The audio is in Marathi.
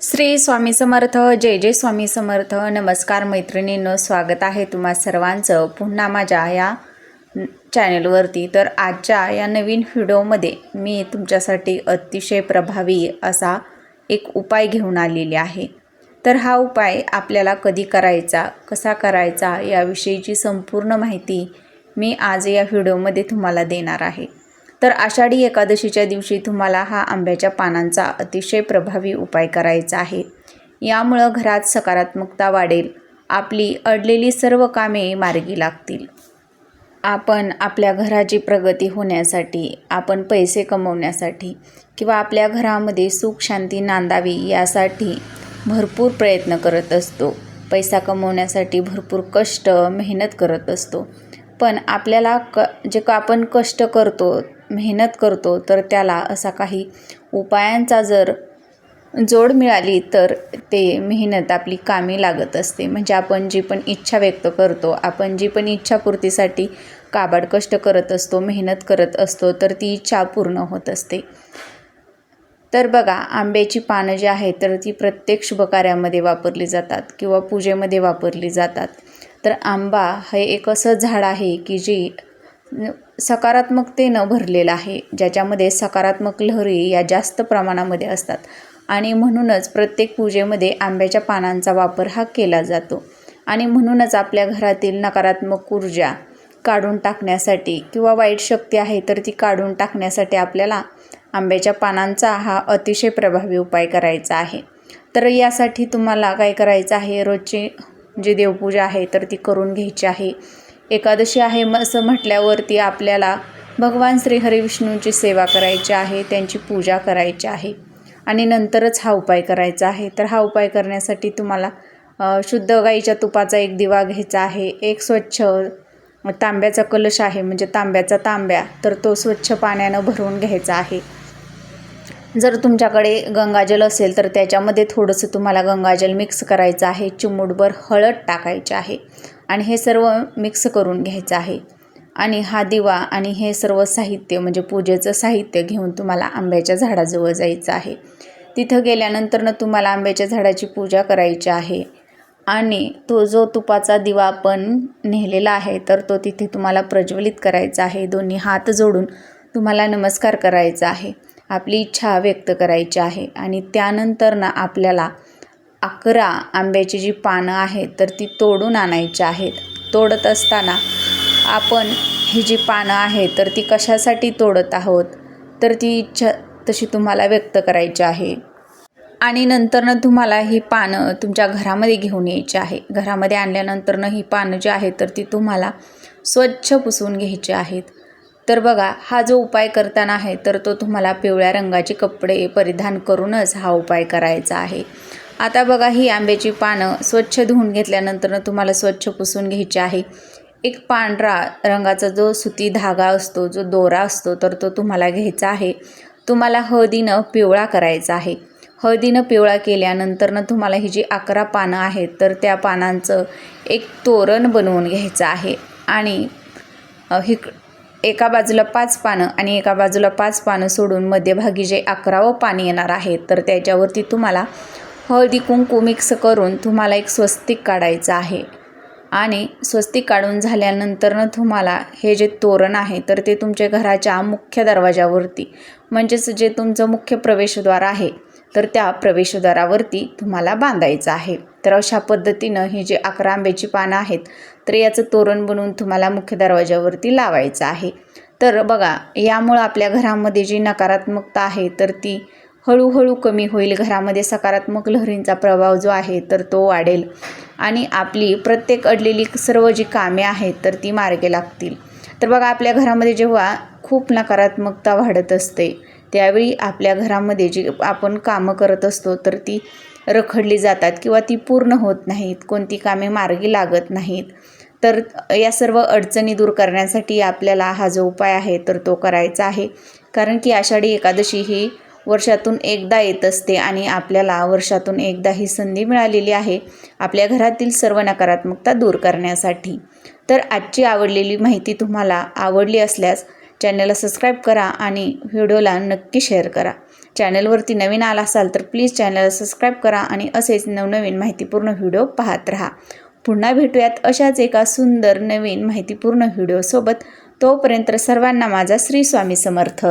श्री स्वामी समर्थ जय जय स्वामी समर्थ. नमस्कार मैत्रिणींनो स्वागत आहे तुम्हा सर्वांचं पुन्हा माझ्या या चॅनलवरती. तर आजच्या या नवीन व्हिडिओमध्ये मी तुमच्यासाठी अतिशय प्रभावी असा एक उपाय घेऊन आलेली आहे. तर हा उपाय आपल्याला कधी करायचा कसा करायचा याविषयीची संपूर्ण माहिती मी आज या व्हिडिओमध्ये तुम्हाला देणार आहे. तर आषाढी एकादशीच्या दिवशी तुम्हाला हा आंब्याच्या पानांचा अतिशय प्रभावी उपाय करायचा आहे. यामुळं घरात सकारात्मकता वाढेल आपली अडलेली सर्व कामे मार्गी लागतील. आपण आपल्या घराची प्रगती होण्यासाठी आपण पैसे कमवण्यासाठी किंवा आपल्या घरामध्ये सुख शांती नांदावी यासाठी भरपूर प्रयत्न करत असतो. पैसा कमवण्यासाठी भरपूर कष्ट मेहनत करत असतो. पण आपल्याला क जे का आपण कष्ट करतो मेहनत करतो तर त्याला असा काही उपायांचा जर जोड मिळाली तर ते मेहनत आपली कामी लागत असते. म्हणजे आपण जी पण इच्छा व्यक्त करतो आपण जी पण इच्छापूर्तीसाठी काबाड कष्ट करत असतो मेहनत करत असतो तर ती इच्छा पूर्ण होत असते. तर बघा आंब्याची पानं जी आहेत तर ती प्रत्येक शुभकार्यामध्ये वापरली जातात किंवा पूजेमध्ये वापरली जातात. तर आंबा हे एक असं झाड आहे की जी सकारात्मकतेनं भरलेलं आहे ज्याच्यामध्ये सकारात्मक लहरी या जास्त प्रमाणामध्ये असतात. आणि म्हणूनच प्रत्येक पूजेमध्ये आंब्याच्या पानांचा वापर हा केला जातो. आणि म्हणूनच आपल्या घरातील नकारात्मक ऊर्जा काढून टाकण्यासाठी किंवा वाईट शक्ती आहे तर ती काढून टाकण्यासाठी आपल्याला आंब्याच्या पानांचा हा अतिशय प्रभावी उपाय करायचा आहे. तर यासाठी तुम्हाला काय करायचं आहे? रोजची जी देवपूजा आहे तर ती करून घ्यायची आहे. एकादशी आहे असं म्हटल्यावरती आपल्याला भगवान श्री हरिविष्णूंची सेवा करायची आहे त्यांची पूजा करायची आहे. आणि नंतरच हा उपाय करायचा आहे. तर हा उपाय करण्यासाठी तुम्हाला शुद्ध गाईच्या तुपाचा एक दिवा घ्यायचा आहे. एक स्वच्छ तांब्याचा कलश आहे म्हणजे तांब्याचा तांब्या तर तो स्वच्छ पाण्यानं भरून घ्यायचा आहे. जर तुमच्याकडे गंगाजल असेल तर त्याच्यामध्ये थोडंसं तुम्हाला गंगाजल मिक्स करायचं आहे. चिमूटभर हळद टाकायची आहे. आणि हे सर्व मिक्स करून घ्यायचं आहे. आणि हा दिवा आणि हे सर्व साहित्य म्हणजे पूजेचं साहित्य घेऊन तुम्हाला आंब्याच्या झाडाजवळ जायचं आहे. तिथं गेल्यानंतरनं तुम्हाला आंब्याच्या झाडाची पूजा करायची आहे. आणि तो जो तुपाचा दिवा आपण नेलेला आहे तर तो तिथे तुम्हाला प्रज्वलित करायचा आहे. दोन्ही हात जोडून तुम्हाला नमस्कार करायचा आहे. आपली इच्छा व्यक्त करायची आहे. आणि त्यानंतरनं आपल्याला अकरा आंब्याची जी पानं आहेत तर ती तोडून आणायची आहेत. तोडत असताना आपण ही जी पानं आहेत तर ती कशासाठी तोडत आहोत? तर ती इच्छा तशी तुम्हाला व्यक्त करायची आहे. आणि नंतरनं तुम्हाला ही पानं तुमच्या घरामध्ये घेऊन यायची आहे. घरामध्ये आणल्यानंतरनं ही पानं जी आहेत तर ती तुम्हाला स्वच्छ पुसून घ्यायची आहेत. तर बघा हा जो उपाय करताना आहे तर तो तुम्हाला पिवळ्या रंगाचे कपडे परिधान करूनच हा उपाय करायचा आहे. आता बघा ही आंब्याची पानं स्वच्छ धुवून घेतल्यानंतरनं तुम्हाला स्वच्छ पुसून घ्यायची आहे. एक पांढरा रंगाचा जो सुती धागा असतो जो दोरा असतो तर तो तुम्हाला घ्यायचा आहे. तुम्हाला हळदीनं पिवळा करायचा आहे. हळदीनं पिवळा केल्यानंतरनं तुम्हाला ही जी अकरा पानं आहेत तर त्या पानांचं एक तोरण बनवून घ्यायचं आहे. आणि हिक एका बाजूला पाच पानं आणि एका बाजूला पाच पानं सोडून मध्यभागी जे अकरावं पाणी येणार आहे तर त्याच्यावरती तुम्हाला हळदी कुंकू मिक्स करून तुम्हाला एक स्वस्तिक काढायचं आहे. आणि स्वस्तिक काढून झाल्यानंतरनं तुम्हाला हे जे तोरण आहे तर ते तुमच्या घराच्या मुख्य दरवाजावरती म्हणजेच जे तुमचं मुख्य प्रवेशद्वार आहे तर त्या प्रवेशद्वारावरती तुम्हाला बांधायचं आहे. तर अशा पद्धतीनं ही जे अकरा आंब्याची पानं आहेत तर याचं तोरण बनवून तुम्हाला मुख्य दरवाजावरती लावायचं आहे. तर बघा यामुळं आपल्या घरामध्ये जी नकारात्मकता आहे तर ती हळूहळू कमी होईल. घरामध्ये सकारात्मक लहरींचा प्रभाव जो आहे तर तो वाढेल. आणि आपली प्रत्येक अडलेली सर्व जी कामे आहेत तर ती मार्गे लागतील. तर बघा आपल्या घरामध्ये जेव्हा खूप नकारात्मकता वाढत असते त्यावेळी आपल्या घरामध्ये जी आपण कामं करत असतो तर ती रखडली जातात किंवा ती पूर्ण होत नाहीत कोणती कामे मार्गी लागत नाहीत. तर या सर्व अडचणी दूर करण्यासाठी आपल्याला हा जो उपाय आहे तर तो करायचा आहे. कारण की आषाढी एकादशी ही वर्षातून एकदा येत असते आणि आपल्याला वर्षातून एकदा ही संधी मिळालेली आहे आपल्या घरातील सर्व नकारात्मकता दूर करण्यासाठी. तर आजची आवडलेली माहिती तुम्हाला आवडली असल्यास चॅनलला सबस्क्राईब करा आणि व्हिडिओला नक्की शेअर करा. चॅनलवरती नवीन आला असाल तर प्लीज चॅनलला सबस्क्राईब करा आणि असेच नवनवीन माहितीपूर्ण व्हिडिओ पाहत राहा. पुन्हा भेटूयात अशाच एका सुंदर नवीन माहितीपूर्ण व्हिडिओसोबत. तोपर्यंत सर्वांना माझा श्री स्वामी समर्थ.